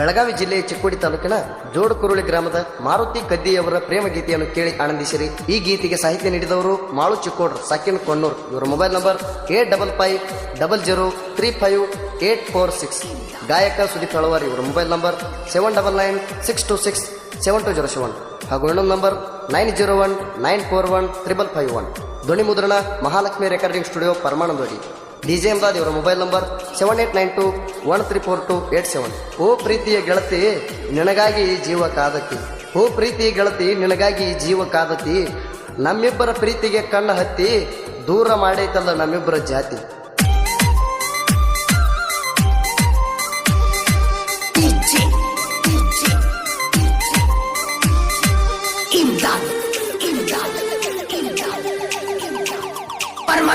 ಬೆಳಗಾವಿ ಜಿಲ್ಲೆಯ ಚಿಕ್ಕೋಡಿ ತಾಲೂಕಿನ ಜೋಡಕುರುಳಿ ಗ್ರಾಮದ ಮಾರುತಿ ಕದ್ದಿಯವರ ಪ್ರೇಮ ಗೀತೆಯನ್ನು ಕೇಳಿ ಆನಂದಿಸಿರಿ. ಈ ಗೀತೆಗೆ ಸಾಹಿತ್ಯ ನೀಡಿದವರು ಮಾಳು ಚಿಕ್ಕೋಡ್ರ ಸಾಕಿನ್ ಕೊಣ್ಣೂರ್. ಇವರ mobile number eight double five double zero three five eight four six. ಗಾಯಕ ಸುದೀಪ್ ಹಳವಾರ್ ಇವರ mobile number seven double nine six two six seven two zero seven. ಹಾಗೂ ಇನ್ನೊಂದು number nine zero one nine four one triple five one. ಧ್ವನಿ ಮುದ್ರಣ Mahalakshmi recording studio Paramanandodi. DJ ಎಂಬಾದ್ ಇವರ mobile number seven eight nine two one three four two eight seven ಓ ಪ್ರೀತಿಯ ಗೆಳತಿ, ನಿನಗಾಗಿ ಜೀವ ಕಾದತಿ. ಓ ಪ್ರೀತಿಯ ಗೆಳತಿ, ನಿನಗಾಗಿ ಜೀವ ಕಾದತಿ. ನಮ್ಮಿಬ್ಬರ ಪ್ರೀತಿಗೆ ಕಣ್ಣ ಹತ್ತಿ, ದೂರ ಮಾಡೈತಲ್ಲ ನಮ್ಮಿಬ್ಬರ ಜಾತಿ.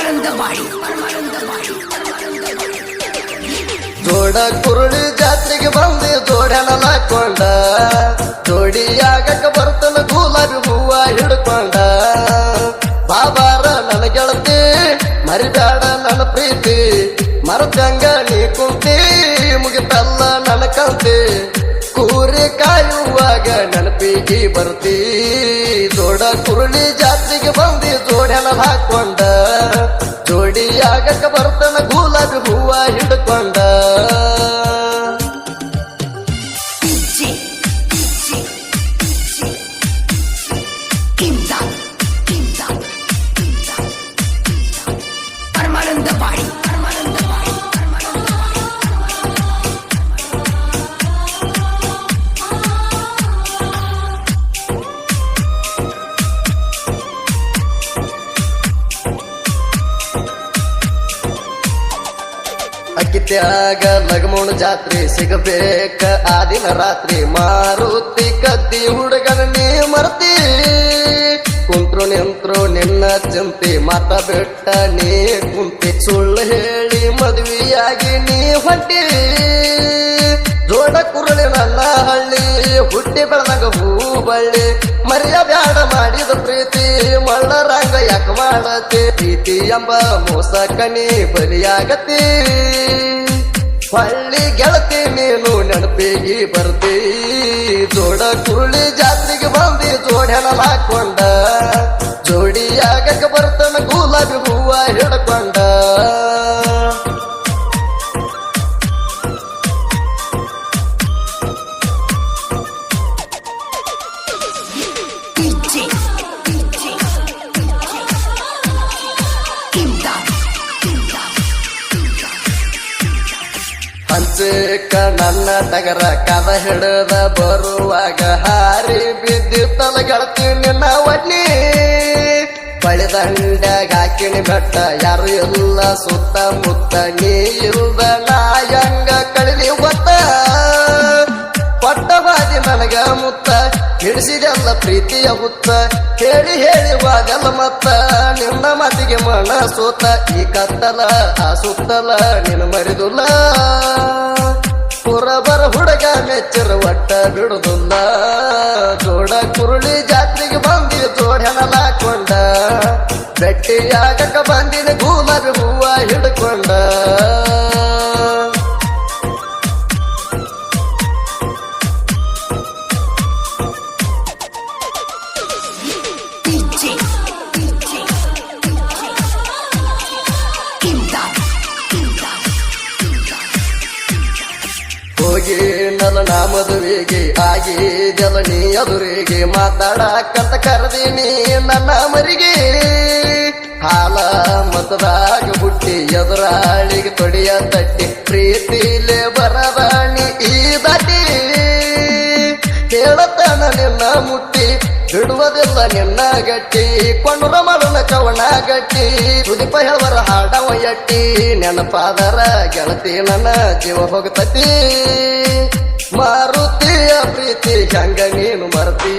ಪರಮಾನಂದವಾಡಿ ದೊಡ ಕುರುಳಿ ಜಾತ್ರೆಗೆ ಬಂದೆ ದೊಡನ ನಾಕೊಂಡ. ಆಗಕ ಬರ್ತನ ಗುಲಾಬಿ ಹೂವ ಹಿಡ್ಕೊಂಡ. ಬಾಬಾರ ನನ್ನ ಗೆಳತಿ ಮರಿಬೇಡ ನನ್ನ ಪ್ರೀತಿ. ಮರದಂಗ ನೀ ಕುಂತಿ, ಮುಗಿತಲ್ಲ ನನ್ನ ಕಂತಿ ಕೂರಿ ಕಾಯುವಾಗ ನೆನಪಿಗೆ ಬರ್ತಿ. ದೊಡ ಕುರುಳಿ ಜಾತ್ರೆಗೆ ಬಂದಿ ಜೋಡನ ಹಾಕೊಂಡ ಅಕ್ಕಿತ್ಯಾಗ ಲಗಮೋಣ ಜಾತ್ರೆ, ಸಿಗಬೇಕ ಆ ದಿನ ರಾತ್ರಿ. ಮಾರುತಿ ಕತ್ತಿ ಹುಡುಗನ ನೀ ಮರ್ತಿ. ಕುಂತ್ರು ನಿಂತ್ರು ನಿನ್ನ ಚಿಂತೆ ಮಾತ ಬಿಟ್ಟ ನೀ ಕುಂತಿ. ಸುಳ್ಳು ಹೇಳಿ ಮದುವೆಯಾಗಿ ನೀ ಹೊಂಟಿ. ಜೋಡ ಕುರುಳಿ ನನ್ನ ಹಳ್ಳಿ, ಹುಟ್ಟಿ ಬೆಳೆದಾಗ ಹೂ ಬಳ್ಳಿ ಮರ್ಯ ಬ್ಯಾಡ ಮಾಡಿದ ಪ್ರೀತಿ, ಮಳ್ಳರಂಗ ಯಾಕ ಮಾಡತಿ? ಪ್ರೀತಿ ಎಂಬ ಮೋಸ ಕಣಿ ಬಲಿಯಾಗತಿ. ಹಳ್ಳಿ ಗೆಳತಿ ನೀನು ನೆನಪಿಗೆ ಬರ್ತಿ ಜೋಡ ಕುರುಳಿ ಜಾತ್ರೆಗೆ ಬಂದಿ ಜೋಡ್ಯಾನ ಹಂಚಕ ನನ್ನ ನಗರ ಕದ ಹಿಡದ ಬರುವಾಗ ಹಾರಿ ಬಿದ್ದಿತ್ತಲ ತಲೆ ನಿನ್ನ ಒಡ್ನಿ. ಬಳಿದಂಡ್ಯಾಗ ಹಾಕಿನಿ ಬೆಟ್ಟ, ಯಾರು ಇಲ್ಲ ಸುತ್ತ ಮುತ್ತ, ನೀ ಇಲ್ದ ನಾಯಂಗ ಕಳಿಲಿ ಒತ್ತ. ಪಟ್ಟವಾದಿ ನನಗ ಮುತ್ತ, ಹಿಡಿಸಿದೆಲ್ಲ ಪ್ರೀತಿಯ ಹುತ್ತ. ಹೇಳಿ ಹೇಳಿ ವಾಗಲ್ಲ ಮತ್ತ, ನಿನ್ನ ಮಾತಿಗೆ ಮನ ಸೋತ ಈ ಕತ್ತಲ ಆ ಸುತ್ತಲ ನಿನ್ನ ಮರಿದುಲ್ಲ. ಪುರಬರ ಹುಡುಗ ಮೆಚ್ಚರ ಒಟ್ಟ ಬಿಡುದಿಲ್ಲ ಜೋಡ ಕುರುಳಿ ಜಾತ್ರೆಗೆ ಬಂದಿ ಜೋಡ್ಯಾನ ಹಾಕೊಂಡ ಬೆಟ್ಟಿಯಾಗಕ ಬಂದಿನ ಹೂವ ಹಿಡ್ಕೊಂಡ. ಹೋಗಿ ನನ್ನ ನಾ ಮದುವೆಗೆ ಆಗಿ ಜಲನಿ ಎದುರಿಗೆ ಮಾತಾಡಕ್ಕಂತ ಕರೆದೀನಿ ನನ್ನ ಮರಿಗೆ. ಹಾಲ ಮತದಾಗ ಹುಟ್ಟಿ ಎದುರಾಳಿಗೆ ತೊಡಿಯ ತಟ್ಟಿ ಪ್ರೀತಿಲೆ ಬರದಾಣಿ ಈ ದಾಟಿ. ಹೇಳತ್ತ ನಿನ್ನ ಮುಟ್ಟಿ ಬಿಡುವುದಿಲ್ಲ ನಿನ್ನ ಗಟ್ಟಿ. ಕೊಂಡ್ರ ಮರಣ ಕವಣ ಗಟ್ಟಿ. ಸುದೀಪ ಹೇಳವರ ಹಾಡವ ಎಟ್ಟಿ. ನೆನಪಾದರ ಗೆಳತಿ ನನ್ನ ಜೀವ ಹೋಗತತಿ. ಮಾರುತಿಯ ಪ್ರೀತಿ ಹಂಗ ನೀನು ಮರ್ತಿ?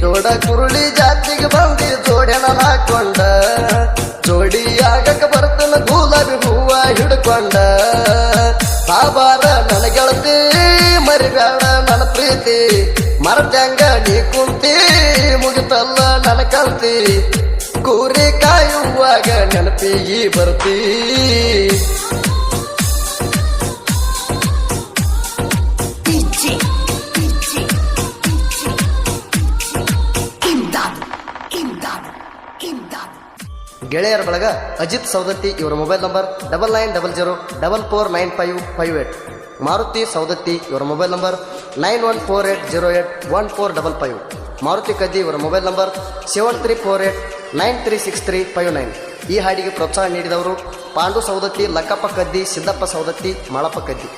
ಜೋಡ ಕುರುಳಿ ಜಾತಿಗೆ ಬಂದಿ ಜೋಡೆನ ಹಾಕೊಂಡ. ಜೋಡಿಯಾಗಕ ಬರ್ತನ ಗುಲಾಬಿ ಹೂವ ಹಿಡ್ಕೊಂಡ. ಬಾಬಾರ ನನ್ನ ಗೆಳತಿ, ಮರಿಬೇಡ ನನ್ನ ಪ್ರೀತಿ. ಮರತ್ಯಂಗ ನೀ ಬರ್ತಿ ಕೂರಿ ಕಾಯುವಾಗ ನೆನಪಿಗೆ ಬರ್ತಿ. ಗೆಳೆಯರ ಬಳಗ ಅಜಿತ್ ಸೌದತ್ತಿ ಇವರ mobile number double nine double zero double four nine five five eight. Maruti Saundatti ಇವರ mobile number nine one four eight zero eight one four double five. Maruti Kaddi ಇವರ mobile number seven three four eight nine three six three five nine. ಈ ಹಾಡಿಗೆ ಪ್ರೋತ್ಸಾಹ ನೀಡಿದವರು ಪಾಂಡು ಸೌದತ್ತಿ ಲಕ್ಕಪ್ಪ ಕದ್ದಿ ಸಿದ್ದಪ್ಪ ಸೌದತ್ತಿ ಮಾಳಪ್ಪ ಕದ್ದಿ